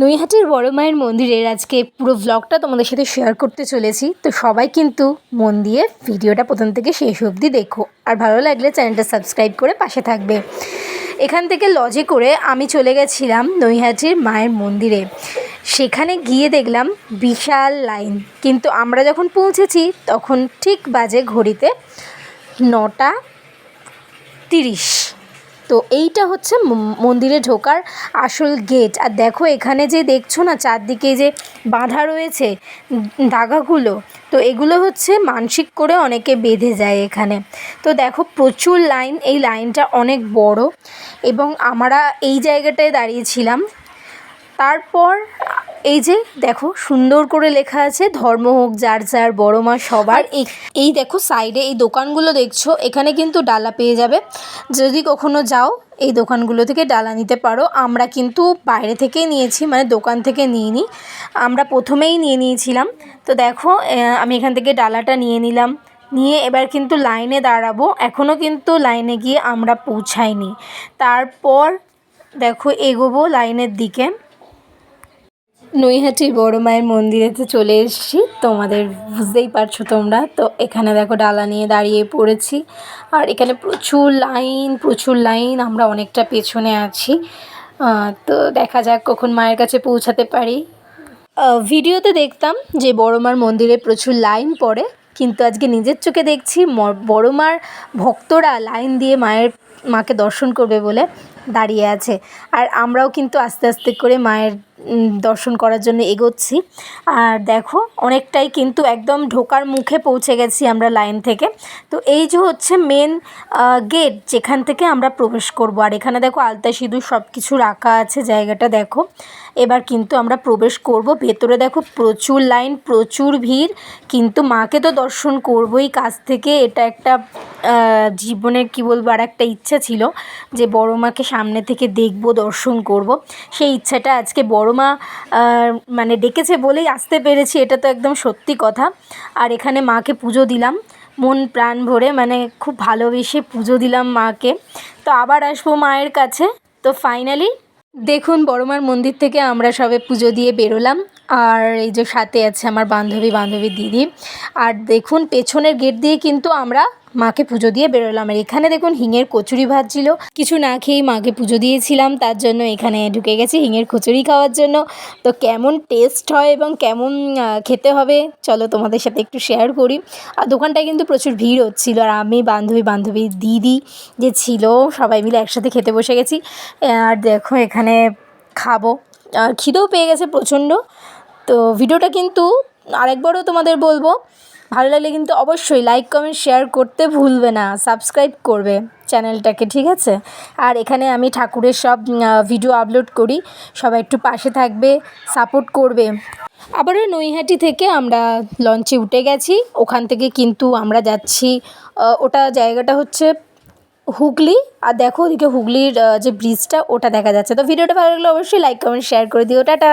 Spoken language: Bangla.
নৈহাটির বড় মায়ের মন্দিরের আজকে পুরো ভ্লগটা তোমাদের সাথে শেয়ার করতে চলেছি। তো সবাই কিন্তু মন দিয়ে ভিডিওটা প্রথম থেকে শেষ অবধি দেখো। আর ভালো লাগলে চ্যানেলটা সাবস্ক্রাইব করে পাশে থাকবে। এখান থেকে লজে করে আমি চলে গেছিলাম নৈহাটির মায়ের মন্দিরে। সেখানে গিয়ে দেখলাম বিশাল লাইন কিন্তু আমরা যখন পৌঁছেছি, তখন ঠিক বাজে ঘড়িতে নটা তিরিশ। তো এইটা হচ্ছে মন্দিরে ঢোকার আসল গেট। আর দেখো এখানে যে দেখছ না চারদিকে যে বাঁধা রয়েছে, দাগাগুলো, তো এগুলো হচ্ছে মানসিক করে অনেকে বেঁধে যায় এখানে। তো দেখো প্রচুর লাইন, এই লাইনটা অনেক বড়। এবং আমরা এই জায়গাটায় দাঁড়িয়েছিলাম তারপর এই যে দেখো, সুন্দর করে লেখা আছে, ধর্ম হোক, যার যার, বড় মা সবার। এই দেখো সাইডে এই দোকানগুলো দেখছ, এখানে কিন্তু ডালা পেয়ে যাবে। যদি কখনো যাও, এই দোকানগুলো থেকে ডালা নিতে পারো। আমরা কিন্তু বাইরে থেকেই নিয়েছি মানে দোকান থেকে নিয়ে নিই আমরা প্রথমেই নিয়ে নিয়েছিলাম। তো দেখো আমি এখান থেকে ডালাটা নিয়ে নিলাম। নিয়ে এবার কিন্তু লাইনে দাঁড়াবো। এখনও কিন্তু লাইনে গিয়ে আমরা পৌঁছাইনি। তারপর দেখো, এগোবো লাইনের দিকে। নৈহাটি বড় মায়ের মন্দিরেতে চলে এসেছি। তোমাদের বুঝতেই পারছ তোমরা। তো এখানে দেখো ডালা নিয়ে দাঁড়িয়ে পড়েছি। আর এখানে প্রচুর লাইন প্রচুর লাইন। আমরা অনেকটা পেছনে আছি। তো দেখা যাক কখন মায়ের কাছে পৌঁছাতে পারি। ভিডিওতে দেখতাম যে বড় মার মন্দিরে প্রচুর লাইন পড়ে। কিন্তু আজকে নিজের চোখে দেখছি বড় মার ভক্তরা লাইন দিয়ে মায়ের মাকে দর্শন করবে বলে দাঁড়িয়ে আছে। আর আমরাও কিন্তু আস্তে আস্তে করে মায়ের দর্শন করার জন্য এগোচ্ছি। আর দেখো, অনেকটাই কিন্তু একদম ঢোকার মুখে পৌঁছে গেছি আমরা লাইন থেকে। তো এই যে হচ্ছে মেন গেট যেখান থেকে আমরা প্রবেশ করব। আর এখানে দেখো আলতা সিঁদুর সব কিছু রাখা আছে জায়গাটা দেখো। এবার কিন্তু আমরা প্রবেশ করব। ভেতরে দেখো প্রচুর লাইন, প্রচুর ভিড়। কিন্তু মাকে তো দর্শন করবই। কাছ থেকে এটা একটা জীবনের কী বলব আর একটা ইচ্ছা ছিল যে বড় মাকে সামনে থেকে দেখব, দর্শন করব। সেই ইচ্ছাটা আজকে বড় মা মানে ডেকেছে বলেই আসতে পেরেছি, এটা তো একদম সত্যি কথা। আর এখানে মাকে পুজো দিলাম, মন প্রাণ ভরে মানে খুব ভালোবেসে পুজো দিলাম মাকে। তো আবার আসব মায়ের কাছে। তো ফাইনালি দেখুন বড়মার মন্দির থেকে আমরা সবে পুজো দিয়ে বেরোলাম। আর এই যে সাথে আছে আমার বান্ধবী বান্ধবী দিদি। আর দেখুন, পেছনের গেট দিয়ে কিন্তু আমরা মাকে পুজো দিয়ে বেরোলাম। আর এখানে দেখুন হিঙের কচুরি ভাজছিল। কিছু না খেয়েই মাকে পুজো দিয়েছিলাম, তার জন্য এখানে ঢুকে গেছি হিঙের কচুরি খাওয়ার জন্য। তো কেমন টেস্ট হয় এবং কেমন খেতে হবে, চলো তোমাদের সাথে একটু শেয়ার করি। আর দোকানটায় কিন্তু প্রচুর ভিড় হচ্ছিল। আর আমি, বান্ধবী বান্ধবী দিদি যে ছিল, সবাই মিলে একসাথে খেতে বসে গেছি। আর দেখো এখানে খাব। আর খিদেও পেয়ে গেছে প্রচণ্ড। তো ভিডিওটা কিন্তু আরেকবারও তোমাদের বলব। ভালো লাগলে কিন্তু অবশ্যই লাইক কমেন্ট শেয়ার করতে ভুলবে না। সাবস্ক্রাইব করবে চ্যানেলটাকে ঠিক আছে? আর এখানে আমি ঠাকুরের সব ভিডিও আপলোড করি। সবাই একটু পাশে থাকবে সাপোর্ট করবে। আবারও নৈহাটি থেকে আমরা লঞ্চে উঠে গেছি। ওখান থেকে কিন্তু আমরা যাচ্ছি ওটা জায়গাটা হচ্ছে হুগলি। আর দেখো ওদিকে হুগলির যে ব্রিজটা ওটা দেখা যাচ্ছে। তো ভিডিওটা ভালো লাগলে অবশ্যই লাইক কমেন্ট শেয়ার করে দিও। টাটা!